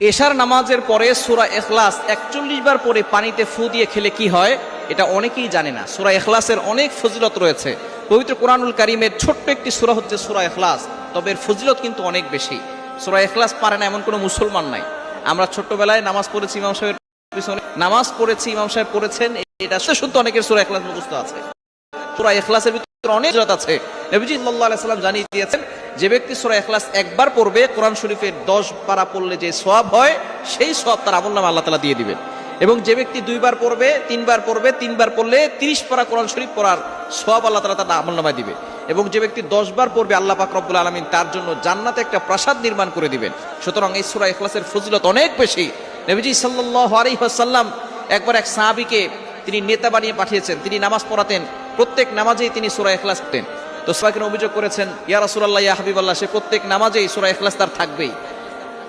এশার নামাজের পরে সুরা এখলাস একচল্লিশ বার পরে পানিতে ফু দিয়ে খেলে কি হয়? এটা অনেকেই জানে না। সুরা এখলাসের অনেক ফজিলত রয়েছে। পবিত্র কোরআনুল কারিমের ছোট্ট একটি সুরা হচ্ছে সুরা এখলাস তবে এর ফজিলত কিন্তু অনেক বেশি। সুরা এখলাস পারে না এমন কোনো মুসলমান নাই। আমরা ছোট্টবেলায় নামাজ পড়েছি ইমাম সাহেবের পিছনে। নামাজ পড়েছি, ইমাম সাহেব পড়েছেন, এটা শুদ্ধ অনেকের সুরা এখলাস মুখস্থ আছে। সুরা এখলাসের ভিতরে অনেক আছে। নবীজি আলাইহি সাল্লাম জানিয়ে দিয়েছেন, যে ব্যক্তি সুরা এখলাস একবার পড়বে, কোরআন শরীফের দশ পারা পড়লে যে সওয়াব হয়, সেই সওয়াব তার আমল নামে আল্লাহ তাআলা দিয়ে দিবেন। এবং যে ব্যক্তি দুইবার পড়বে, তিনবার পড়বে, তিনবার পড়লে তিরিশ পারা কোরআন শরীফ পড়ার সওয়াব আল্লাহ তাআলা তার আমল নামায় দিবে। এবং যে ব্যক্তি দশ বার পড়বে, আল্লাহ পাক রব্বুল আলামিন তার জন্য জান্নাতে একটা প্রাসাদ নির্মাণ করে দিবেন। সুতরাং এই সূরা ইখলাসের ফজিলত অনেক বেশি। নবীজি সাল্লাল্লাহু আলাইহি ওয়াসাল্লাম একবার এক সাহাবীকে তিনি নেতা বানিয়ে পাঠিয়েছেন। তিনি নামাজ পড়াতেন। প্রত্যেক নামাজেই তিনি সূরা ইখলাস পড়তেন। তো সবাইকে অভিযোগ করেছেন, ইয়া রাসূলুল্লাহ, ইয়া হাবিবাল্লাহ সে প্রত্যেক নামাজেই সুরা এখলাস তার থাকবেই।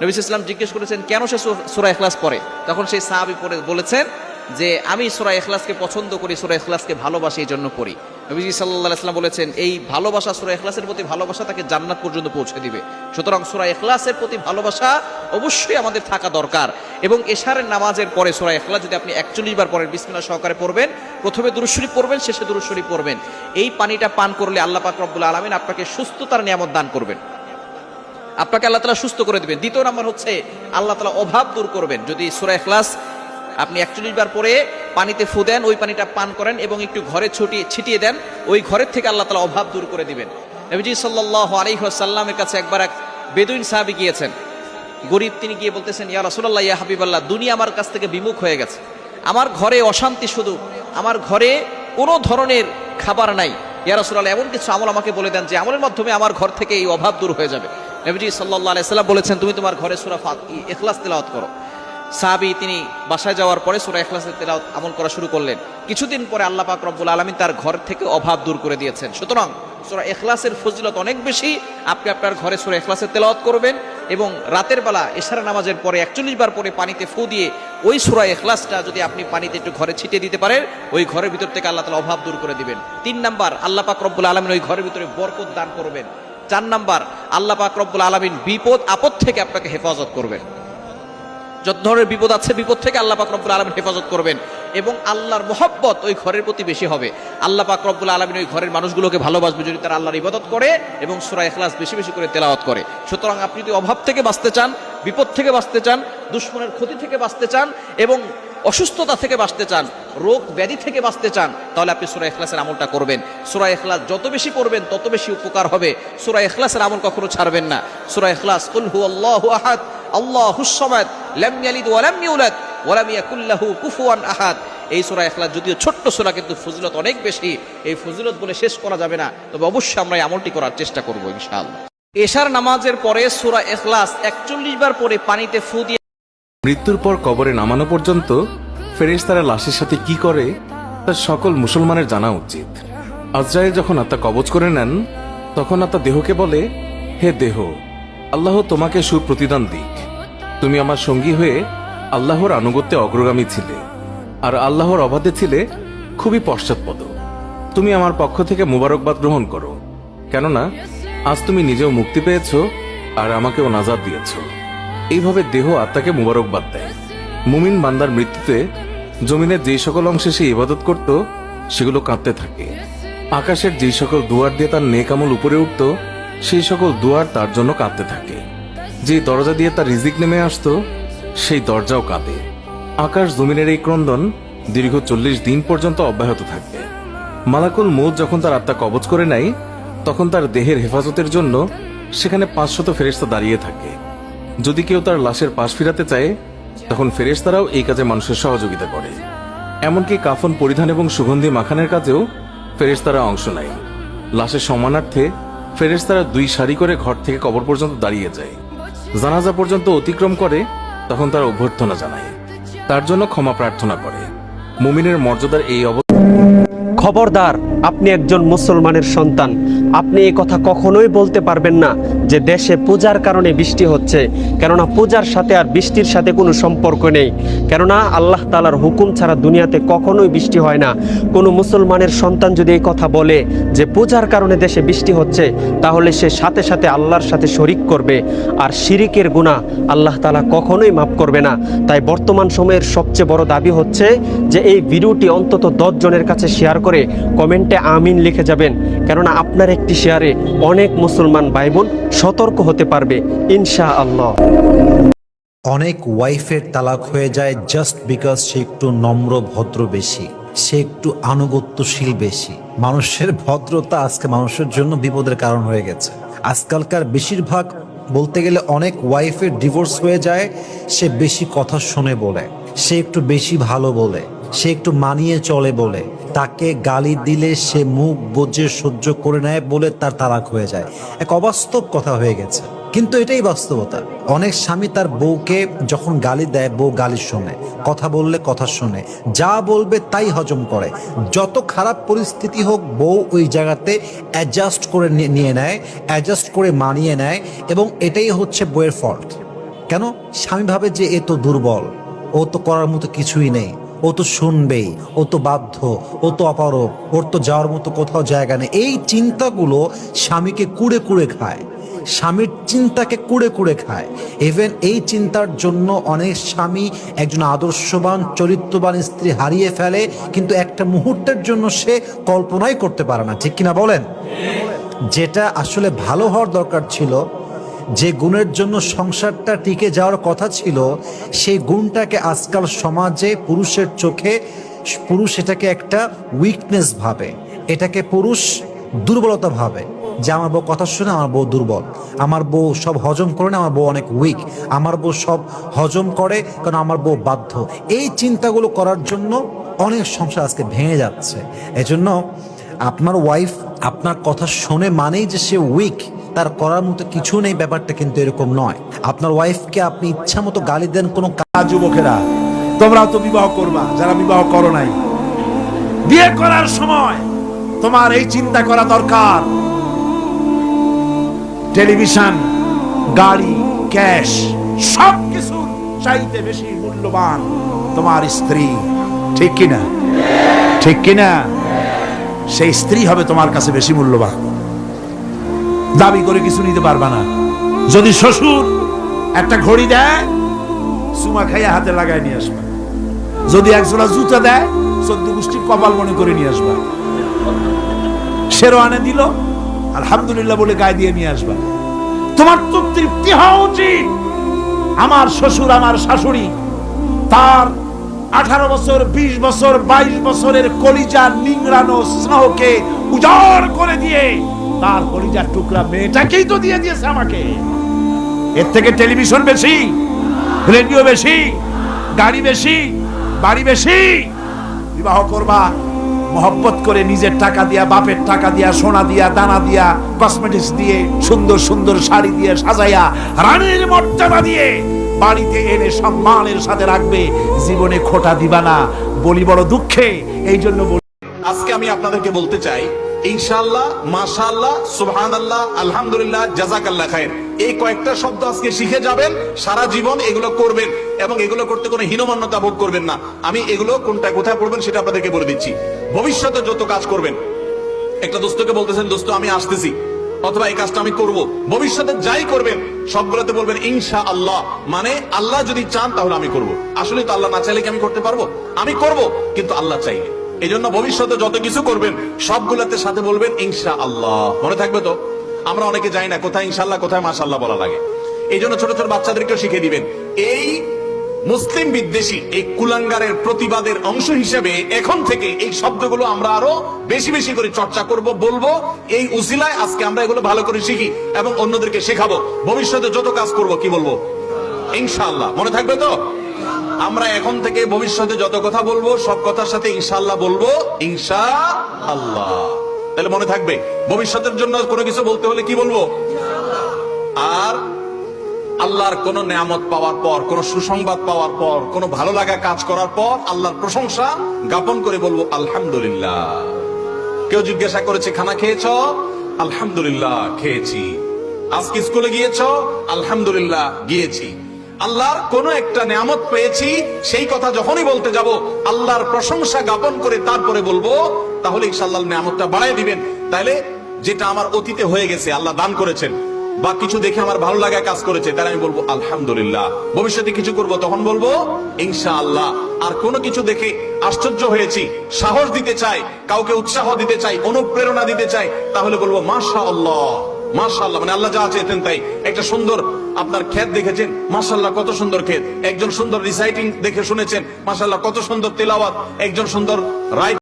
নবিস ইসলাম জিজ্ঞেস করেছেন, কেন সে সুরা এখলাস পড়ে? তখন সেই সাহাবি পড়ে বলেছেন যে, আমি সুরা এখলাসকে পছন্দ করি, সুরা এখলাসকে ভালোবাসি এই জন্য পড়ি। নবীজি সাল্লাহ ইসলাম বলেছেন, এই ভালোবাসা সুরা এখলাসের প্রতি ভালোবাসা তাকে জান্নাত পর্যন্ত পৌঁছে দিবে। সুতরাং সুরা এখলাসের প্রতি ভালোবাসা অবশ্যই আমাদের থাকা দরকার। এবং এশারের নামাজের পরে সুরা এখলাস যদি আপনি একচল্লিশ বার পড়েন, বিসমিল্লাহ সহকারে পড়বেন, প্রথমে দুরুশ্বরী পড়বেন, শেষে দুরুশরীফ পড়বেন। এই পানিটা পান করলে আল্লাহ পাক রব্বুল আলমিন আপনাকে সুস্থতার নিয়ামত দান করবেন। আপনাকে আল্লাহ তালা সুস্থ করে দেবেন। দ্বিতীয় নাম্বার হচ্ছে, আল্লাহ তালা অভাব দূর করবেন। যদি সুরা এখলাস আপনি একচল্লিশ বার পরে পানিতে ফু দেন, ওই পানিটা পান করেন এবং একটু ঘরে ছুটিয়ে ছিটিয়ে দেন, ওই ঘরের থেকে আল্লাহ তালা অভাব দূর করে দিবেন। নবীজি সাল্লাহ আলিহাসাল্লামের কাছে একবার এক বেদুইন সাহাবি গিয়েছেন। গরিব তিনি গিয়ে বলতেছেন, ইয়া রাসুল্লাহ ইয়া হাবিবাল্লাহ, দুনিয়া আমার কাছ থেকে বিমুখ হয়ে গেছে। আমার ঘরে অশান্তি শুধু, আমার ঘরে কোনো ধরনের খাবার নাই। ইয়া রাসুল্লাহ এমন কিছু আমল আমাকে বলে দেন যে আমলের মাধ্যমে আমার ঘর থেকে এই অভাব দূর হয়ে যাবে। নবীজি সাল্লাহ আলাইসাল্লাম বলেছেন, তুমি তোমার ঘরে সুরা ফাত এখলাস তেলাওয়াত করো। সাহাবি তিনি বাসায় যাওয়ার পরে সুরা এখলাসের তেলাওয়াত আমল করা শুরু করলেন। কিছুদিন পরে আল্লাহ পাক রব্বুল আলমিন তার ঘর থেকে অভাব দূর করে দিয়েছেন। সুতরাং সুরা এখলাসের ফজিলত অনেক বেশি। আপনি আপনার ঘরে সুরা এখলাসের তেলাওয়াত করবেন এবং রাতের বেলা এশারা নামাজের পরে একচল্লিশ বার পরে পানিতে ফু দিয়ে ওই সুরা এখলাসটা যদি আপনি পানিতে একটু ঘরে ছিটিয়ে দিতে পারেন, ওই ঘরের ভিতর থেকে আল্লাহ তালা অভাব দূর করে দিবেন। তিন নাম্বার, আল্লাহ পাক রব্বুল আলমিন ওই ঘরের ভিতরে বরকত দান করবেন। চার নাম্বার, আল্লাহ পাক রব্বুল আলমিন বিপদ আপদ থেকে আপনাকে হেফাজত করবেন। যত ধরনের বিপদ আছে, বিপদ থেকে আল্লাহ পাক রব্বুল আলমিন হেফাজত করবেন। এবং আল্লাহর মহব্বত ওই ঘরের প্রতি বেশি হবে। আল্লাহ পাক রব্বুল আলমিন ওই ঘরের মানুষগুলোকে ভালোবাসবে যদি তারা আল্লাহর ইবাদত করে এবং সুরা এখলাস বেশি বেশি করে তেলাওয়াত করে। সুতরাং আপনি যদি অভাব থেকে বাঁচতে চান, বিপদ থেকে বাঁচতে চান, দুশ্মনের ক্ষতি থেকে বাঁচতে চান এবং অসুস্থতা থেকে বাঁচতে চান, রোগ ব্যাধি থেকে বাঁচতে চান, তাহলে আপনি সুরা এখলাসের আমলটা করবেন। সুরা এখলাস যত বেশি পড়বেন, তত বেশি উপকার হবে। সুরা এখলাসের আমল কখনো ছাড়বেন না। সুরা এখলাস কুল হু আল্লাহু আহাদ। আল্লাহুস সামাদ, লাম ইয়ালিদ ওয়া লাম ইউলাদ, ওয়া কুফুয়ান আহাদ। এই সূরা ইখলাস যদিও ছোট্ট সূরা, কিন্তু ফজিলত অনেক বেশি। এই ফজিলত বলে শেষ করা যাবে না। তবে অবশ্যই আমরা এই আমলটি করার চেষ্টা করব ইনশাআল্লাহ। এশার নামাজের পরে সূরা ইখলাস 41 বার পরে পানিতে ফু দিয়ে মৃত্যুর পর কবরে নামানো পর্যন্ত ফেরেশতারা লাশের সাথে কি করে, তা সকল মুসলমানের জানা উচিত। আজরাইল যখন আত্মা কবজ করে নেন, তখন আত্মা দেহকে বলে, হে দেহ, আল্লাহ তোমাকে সুপ্রতিদান দিক। তুমি আমার সঙ্গী হয়ে আল্লাহর আনুগত্যে অগ্রগামী ছিলে। আর আল্লাহর অবাধে ছিলে খুবই পশ্চাৎপদ। তুমি আমার পক্ষ থেকে মুবারকবাদ গ্রহণ করো। কেননা, আজ তুমি নিজেও মুক্তি পেয়েছ আর আমাকেও নাজাদ দিয়েছ। এইভাবে দেহ আত্মাকে মুবারকবাদ দেয়। মুমিন বান্দার মৃত্যুতে জমিনের যেই সকল অংশে সে ইবাদত করত, সেগুলো কাঁদতে থাকে। আকাশের যেই সকল দুয়ার দিয়ে তার নেকামল উপরে উঠত, সেই সকল দুয়ার তার জন্য কাঁদতে থাকে। যে দরজা দিয়ে তার রিজিক নেমে আসতো, সেই দরজাও কাঁদে আকাশ জমিনের এই ক্রন্দন দীর্ঘ চল্লিশ দিন পর্যন্ত অব্যাহত থাকবে। মালাকুল মৌত যখন তার আত্মা কবজ করে নেয়, তখন তার দেহের হেফাজতের জন্য সেখানে পাঁচশত ফেরেস্তা দাঁড়িয়ে থাকে। যদি কেউ তার লাশের পাশ ফিরাতে চায়, তখন ফেরেশতারাও এই কাজে মানুষের সহযোগিতা করে। এমনকি কাফন পরিধান এবং সুগন্ধি মাখানের কাজেও ফেরেশতারা অংশ নেয়। লাশের সম্মানার্থে ফেরেশতারা দুই সারি করে ঘর থেকে কবর পর্যন্ত দাঁড়িয়ে যায়। জানাজা পর্যন্ত অতিক্রম করে, তখন তার অভ্যর্থনা জানায়। তার জন্য ক্ষমা প্রার্থনা করে। মুমিনের মর্যাদার এই অবস্থা খবরদার, আপনি একজন মুসলমানের সন্তান। আপনি এই কথা কখনোই বলতে পারবেন না যে দেশে পূজার কারণে বৃষ্টি হচ্ছে। কেননা পূজার সাথে আর বৃষ্টির সাথে কোনো সম্পর্ক নেই। কেননা আল্লাহ তালার হুকুম ছাড়া দুনিয়াতে কখনোই বৃষ্টি হয় না। কোনো মুসলমানের সন্তান যদি এই কথা বলে যে পূজার কারণে দেশে বৃষ্টি হচ্ছে, তাহলে সে সাথে সাথে আল্লাহর সাথে শরিক করবে। আর শিরিকের গুণা আল্লাহ তালা কখনোই মাফ করবে না। তাই বর্তমান সময়ের সবচেয়ে বড় দাবি হচ্ছে যে এই ভিডিওটি অন্তত দশ জনের কাছে শেয়ার করে কমেন্টে আমিন লিখে যাবেন। কেননা আপনার একটি শেয়ারে অনেক মুসলমান ভাই বোন সতর্ক হতে পারবে ইনশা আল্লাহ অনেক ওয়াইফের তালাক হয়ে যায় জাস্ট বিকজ সে একটু নম্র ভদ্র বেশি, সে একটু আনুগত্যশীল বেশি। মানুষের ভদ্রতা আজকে মানুষের জন্য বিপদের কারণ হয়ে গেছে। আজকালকার বেশিরভাগ বলতে গেলে অনেক ওয়াইফের ডিভোর্স হয়ে যায়, সে বেশি কথা শুনে বলে, সে একটু বেশি ভালো বলে। সে একটু মানিয়ে চলে বলে। তাকে গালি দিলে সে মুখ বুঝে সহ্য করে নেয় বলে তার তালাক হয়ে যায়। এক অবাস্তব কথা হয়ে গেছে। কিন্তু এটাই বাস্তবতা। অনেক স্বামী তার বউকে যখন গালি দেয়, বউ গালি শোনে, কথা বললে কথা শোনে, যা বলবে তাই হজম করে। যত খারাপ পরিস্থিতি হোক, বউ ওই জায়গাতে অ্যাডজাস্ট করে নিয়ে- নিয়ে অ্যাডজাস্ট করে মানিয়ে নেয় এবং এটাই হচ্ছে বইয়ের ফল্ট কেন? স্বামী ভাবে যে এ তো দুর্বল, ও তো করার মতো কিছুই নেই। ও তো শুনবেই ও তো বাধ্য, ও তো অপারক ওর তো যাওয়ার মতো কোথাও জায়গা নেই। এই চিন্তাগুলো স্বামীকে কুড়ে কুড়ে খায়, স্বামীর চিন্তাকে কুড়ে কুড়ে খায়। ইভেন এই চিন্তার জন্য অনেক স্বামী একজন আদর্শবান, চরিত্রবান স্ত্রী হারিয়ে ফেলে, কিন্তু একটা মুহূর্তের জন্য সে কল্পনাই করতে পারে না। ঠিক কিনা বলেন? যেটা আসলে ভালো হওয়ার দরকার ছিল যে গুণের জন্য সংসারটা টিকে যাওয়ার কথা ছিল, সেই গুণটাকে আজকাল সমাজে পুরুষের চোখে, পুরুষ এটাকে একটা উইকনেস ভাবে। এটাকে পুরুষ দুর্বলতা ভাবে। যে আমার বউ কথা শুনে আমার বউ দুর্বল। আমার বউ সব হজম করে না, আমার বউ অনেক উইক আমার বউ সব হজম করে কারণ আমার বউ বাধ্য। এই চিন্তাগুলো করার জন্য অনেক সংসার আজকে ভেঙে যাচ্ছে। এজন্য আপনার ওয়াইফ আপনার কথা শোনে মানেই যে সে উইক তার করার মতো কিছু নেই, ব্যাপারটা কিন্তু এরকম নয়। আপনার ওয়াইফকে আপনি ইচ্ছা মতো গালি দেন, কোনো যুবকেরা তোমরাও তো বিবাহ করবা, যারা বিবাহ করো নাই। বিয়ে করার সময় তোমার এই চিন্তা করা দরকার। টেলিভিশন, গাড়ি, ক্যাশ সব কিছু চাইতে বেশি মূল্যবান তোমার স্ত্রী। ঠিক কিনা? ঠিক কিনা? সেই স্ত্রী হবে তোমার কাছে বেশি মূল্যবান। দাবি করে কিছু নিতে পারবা না। যদি শ্বশুর একটা ঘড়ি দেয় সুমা খাইয়া হাতে লাগাই নিয়ে আসবা। যদি একজোড়া জুতা দেয়, চোদ্দ গোষ্ঠীর কপাল মনে করে নিয়ে আসবা। শেরওয়ানে দিল, আলহামদুলিল্লাহ বলে গায়ে দিয়ে নিয়ে আসবা। তোমার তো তৃপ্তি হওয়া উচিত। আমার শ্বশুর, আমার শাশুড়ি, তার আঠারো বছর, বিশ বছর, বাইশ বছরের কলিজার নিংড়ানো স্নেহকে উজাড় করে দিয়ে তার কলিজার টুকরা মেয়েটাকেই তো দিয়ে দিয়েছে আমাকে। এর থেকে টেলিভিশন বেশি রেডিও বেশি গাড়ি বেশি বাড়ি বেশি। বিবাহ করবা মহব্বত করে নিজের টাকা দিয়া বাপের টাকা দিয়া সোনা দিয়া দানা দিয়া কসমেটিক্স দিয়ে সুন্দর সুন্দর শাড়ি দিয়ে সাজাইয়া রানীর মর্যাদা দিয়ে বাড়িতে এনে সম্মানের সাথে রাখবে। জীবনে খোটা দিবা না বলি বড় দুঃখে এই জন্য বলি আজকে আমি আপনাদেরকে বলতে চাই ইনশাআল্লাহ, মাশাআল্লাহ, সুবহানাল্লাহ, আলহামদুলিল্লাহ, জাযাকাল্লাহ খায়ের এই কয়েকটা শব্দ আজকে শিখে যাবেন, সারা জীবন এগুলো করবেন এবং এগুলো করতে কোনো হীনমান্যতা বোধ করবেন না। আমি এগুলো কোনটা কোথায় পড়বেন সেটা আপনাদেরকে বলে দিচ্ছি। ভবিষ্যতে যত কাজ করবেন, একটা দোস্তকে বলতেছেন, দোস্ত, আমি আসতেছি, অথবা এই কাজটা আমি করব। ভবিষ্যতে যাই করবেন, সবগুলোতে বলবেন ইনশা আল্লাহ মানে আল্লাহ যদি চান তাহলে আমি করব। আসলে তো আল্লাহ না চাইলে কি আমি করতে পারব? আমি করব, কিন্তু আল্লাহ চাইলে। এই জন্য ভবিষ্যতে যত কিছু করবেন, সবগুলোতে সাথে বলবেন ইনশা আল্লাহ মনে থাকবে তো? আমরা অনেকে যাই না, কোথায় ইনশাল্লাহ কোথায় মাশাল্লাহ বলা লাগে। এই জন্য ছোট ছোট বাচ্চাদেরকেও শিখিয়ে দিবেন। এই মুসলিম বিদ্বেষী, এই কুলাঙ্গারের প্রতিবাদের অংশ হিসেবে এখন থেকে এই শব্দগুলো আমরা আরও বেশি বেশি করে চর্চা করব, বলব। এই উসিলায় আজকে আমরা এগুলো ভালো করে শিখি এবং অন্যদেরকে শেখাবো। ভবিষ্যতে যত কাজ করব, কি বলব? ইনশাআল্লাহ। মনে থাকবে তো? আমরা এখন থেকে ভবিষ্যতে যত কথা বলব, সব কথার সাথে ইনশাল্লাহ বলব ইনশা আল্লাহ তাহলে মনে থাকবে, ভবিষ্যতের জন্য কোনো কিছু বলতে হলে কি বলব? আর আল্লাহর কোন নিয়ামত পাওয়ার পর, কোন সুসংবাদ পাওয়ার পর, কোন ভালো লাগা কাজ করার পর আল্লাহর প্রশংসা জ্ঞাপন করে বলব, আলহামদুলিল্লাহ। কেউ জিজ্ঞাসা করেছে, খানা খেয়েছ? আলহামদুলিল্লাহ, খেয়েছি। আজকে স্কুলে গিয়েছ? আলহামদুলিল্লাহ, গিয়েছি। আল্লাহর কোন একটা নিয়ামত পেয়েছি, সেই কথা যখনই বলতে যাব, আল্লাহর প্রশংসা জ্ঞাপন করে তারপরে বলব, তাহলে ইনশাআল্লাহ নিয়ামতটা বাড়াই দিবেন। তাহলে যেটা আমার অতীতে হয়ে গেছে, আল্লাহ দান করেছেন, বা কিছু দেখে আমার ভালো লাগা কাজ করেছে, তাহলে আমি বলব, আলহামদুলিল্লাহ। ভবিষ্যতে কিছু করব, তখন বলব, ইনশাআল্লাহ। আর কোনো কিছু দেখে আশ্চর্য হয়েছি, সাহস দিতে চাই, কাউকে উৎসাহ দিতে চাই, অনুপ্রেরণা দিতে চাই, তাহলে বলব মাশা আল্লাহ মাশাআল্লাহ মানে আল্লাহ যা চেয়েছেন তাই। একটা সুন্দর আপনার খেত দেখেছেন? মাশাল্লাহ কত সুন্দর খেত একজন সুন্দর রিসাইটিং দেখে শুনেছেন? মাশাল্লাহ কত সুন্দর তেলাওয়াত। একজন সুন্দর রাইট